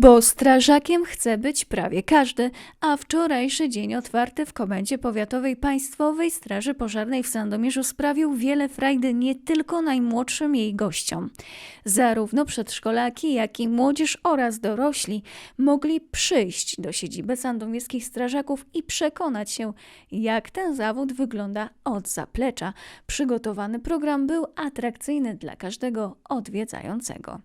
Bo strażakiem chce być prawie każdy, a wczorajszy dzień otwarty w Komendzie Powiatowej Państwowej Straży Pożarnej w Sandomierzu sprawił wiele frajdy nie tylko najmłodszym jej gościom. Zarówno przedszkolaki, jak i młodzież oraz dorośli mogli przyjść do siedziby sandomierskich strażaków i przekonać się, jak ten zawód wygląda od zaplecza. Przygotowany program był atrakcyjny dla każdego odwiedzającego.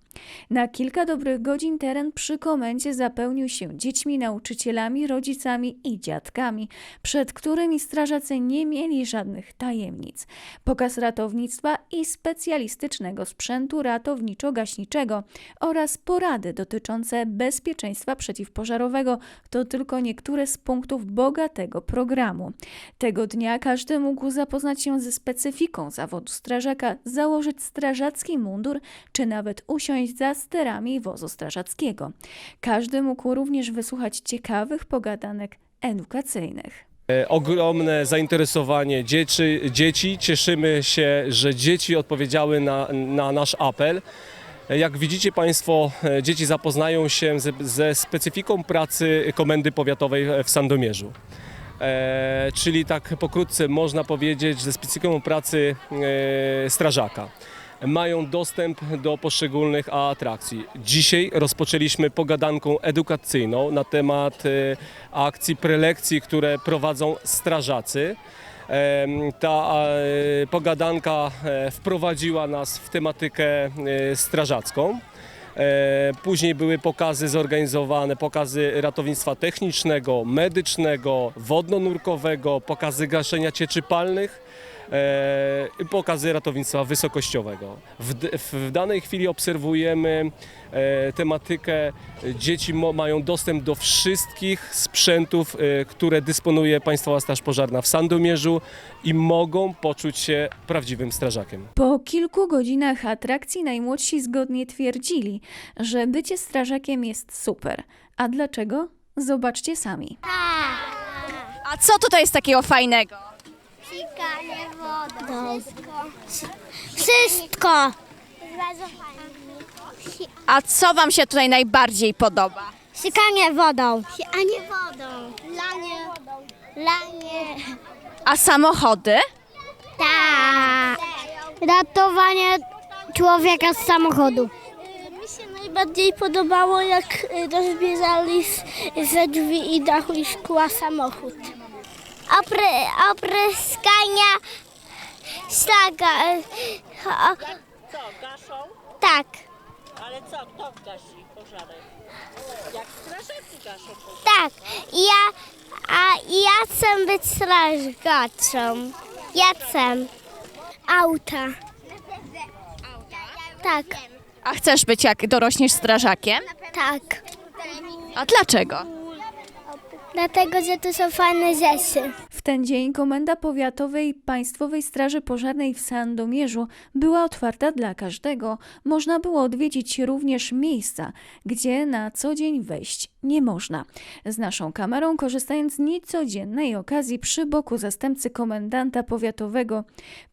Na kilka dobrych godzin teren przy komendzie zapełnił się dziećmi, nauczycielami, rodzicami i dziadkami, przed którymi strażacy nie mieli żadnych tajemnic. Pokaz ratownictwa i specjalistycznego sprzętu ratowniczo-gaśniczego oraz porady dotyczące bezpieczeństwa przeciwpożarowego to tylko niektóre z punktów bogatego programu. Tego dnia każdy mógł zapoznać się ze specyfiką zawodu strażaka, założyć strażacki mundur czy nawet usiąść za sterami wozu strażackiego. Każdy mógł również wysłuchać ciekawych pogadanek edukacyjnych. E, Ogromne zainteresowanie dzieci, dzieci. Cieszymy się, że dzieci odpowiedziały na, na nasz apel. E, Jak widzicie Państwo, e, dzieci zapoznają się ze, ze specyfiką pracy Komendy Powiatowej w Sandomierzu. E, czyli tak pokrótce można powiedzieć, ze specyfiką pracy e, strażaka. Mają dostęp do poszczególnych atrakcji. Dzisiaj rozpoczęliśmy pogadanką edukacyjną na temat e, akcji, prelekcji, które prowadzą strażacy. Ta e, pogadanka e, wprowadziła nas w tematykę strażacką. Później były pokazy zorganizowane, pokazy ratownictwa technicznego, medycznego, wodno-nurkowego, pokazy gaszenia cieczy palnych e, pokazy ratownictwa wysokościowego. W, w danej chwili obserwujemy e, tematykę, dzieci mo, mają dostęp do wszystkich sprzętów, e, które dysponuje Państwowa Straż Pożarna w Sandomierzu i mogą poczuć się prawdziwym strażakiem. Po kilku godzinach atrakcji najmłodsi zgodnie twierdzili, że bycie strażakiem jest super. A dlaczego? Zobaczcie sami. A co tutaj jest takiego fajnego? Sikanie wodą. Wszystko. Wszystko. Bardzo fajnie. A co wam się tutaj najbardziej podoba? Sikanie wodą. Sikanie wodą. Lanie. Lanie. A samochody? Tak. Ratowanie człowieka z samochodu. Mi się najbardziej podobało, jak rozbierali ze drzwi i dachu i szkła samochód. Opry, opryskania szlaga. Co, gaszą? Tak, Ale co, kto gasi pożary? Jak strażacy gaszą pożary. tak. I Ja, a ja chcę być strażaczą. Ja chcę. Auta. Tak, A chcesz być jak dorośniesz strażakiem? tak. A dlaczego? Dlatego, że to są fajne rzeczy. Ten dzień Komenda Powiatowej Państwowej Straży Pożarnej w Sandomierzu była otwarta dla każdego. Można było odwiedzić również miejsca, gdzie na co dzień wejść nie można. Z naszą kamerą, korzystając z niecodziennej okazji przy boku zastępcy komendanta powiatowego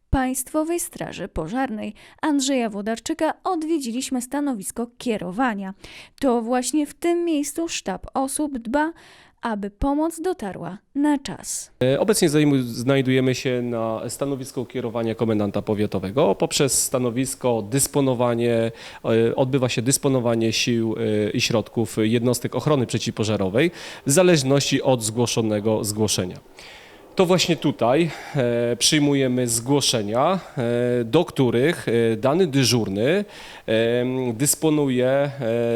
Państwowej Straży Pożarnej Andrzeja Włodarczyka odwiedziliśmy stanowisko kierowania. To właśnie w tym miejscu sztab osób dba, aby pomoc dotarła na czas. E, Obecnie znajdujemy się na stanowisku kierowania komendanta powiatowego. Poprzez stanowisko dysponowanie, e, odbywa się dysponowanie sił e, i środków jednostek ochrony przeciwpożarowej w zależności od zgłoszonego zgłoszenia. To właśnie tutaj przyjmujemy zgłoszenia, do których dany dyżurny dysponuje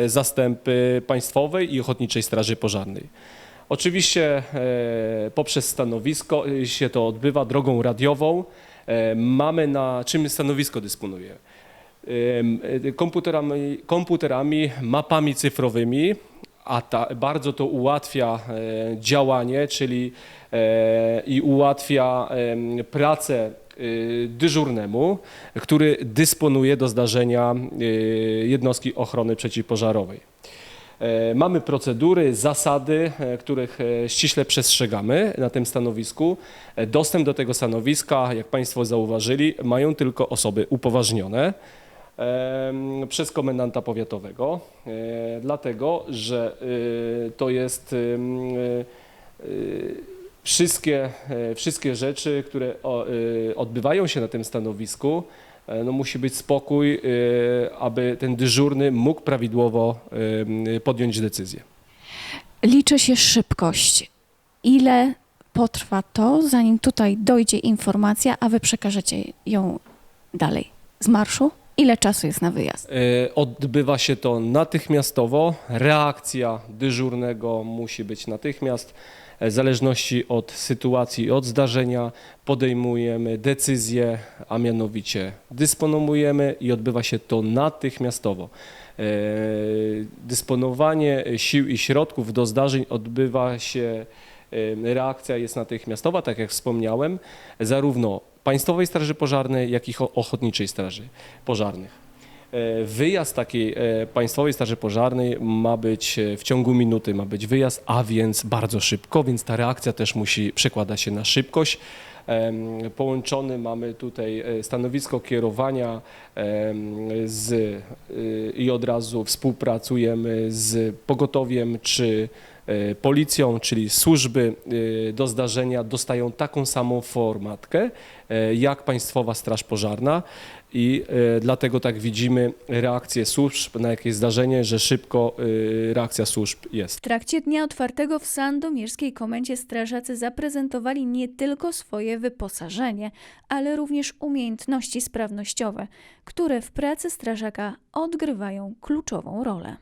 zastępy Państwowej i Ochotniczej Straży Pożarnej. Oczywiście e, poprzez stanowisko e, się to odbywa drogą radiową. E, mamy na czym stanowisko dysponuje? Em, e, Komputerami, komputerami, mapami cyfrowymi, a ta, bardzo to ułatwia działanie, czyli i ułatwia pracę dyżurnemu, który dysponuje do zdarzenia jednostki ochrony przeciwpożarowej. E, Mamy procedury, zasady, e, których e, ściśle przestrzegamy na tym stanowisku. Dostęp do tego stanowiska, jak Państwo zauważyli, mają tylko osoby upoważnione. przez komendanta powiatowego, dlatego że to jest wszystkie, wszystkie rzeczy, które odbywają się na tym stanowisku, no musi być spokój, e, aby ten dyżurny mógł prawidłowo em, podjąć decyzję. Liczy się szybkość. Ile potrwa to, zanim tutaj dojdzie informacja, a wy przekażecie ją dalej z marszu? Ile czasu jest na wyjazd? E, Odbywa się to natychmiastowo. Reakcja dyżurnego musi być natychmiast. W zależności od sytuacji od zdarzenia podejmujemy decyzję, a mianowicie dysponujemy i odbywa się to natychmiastowo. E, Dysponowanie sił i środków do zdarzeń odbywa się, e, reakcja jest natychmiastowa, tak jak wspomniałem, zarówno Państwowej Straży Pożarnej, jak i Cho- Ochotniczej Straży Pożarnych. E, Wyjazd takiej Państwowej Straży Pożarnej ma być e, w ciągu minuty, ma być wyjazd, a więc bardzo szybko, więc ta reakcja też musi przekładać się na szybkość. Połączony mamy tutaj e, stanowisko kierowania z, i od razu współpracujemy z pogotowiem czy policją, czyli służby y, do zdarzenia dostają taką samą formatkę e, jak Państwowa Straż Pożarna i e, dlatego tak widzimy reakcję służb na jakieś zdarzenie, że szybko reakcja służb jest. W trakcie dnia otwartego w Sandomierskiej Komendzie strażacy zaprezentowali nie tylko swoje wyposażenie, ale również umiejętności sprawnościowe, które w pracy strażaka odgrywają kluczową rolę.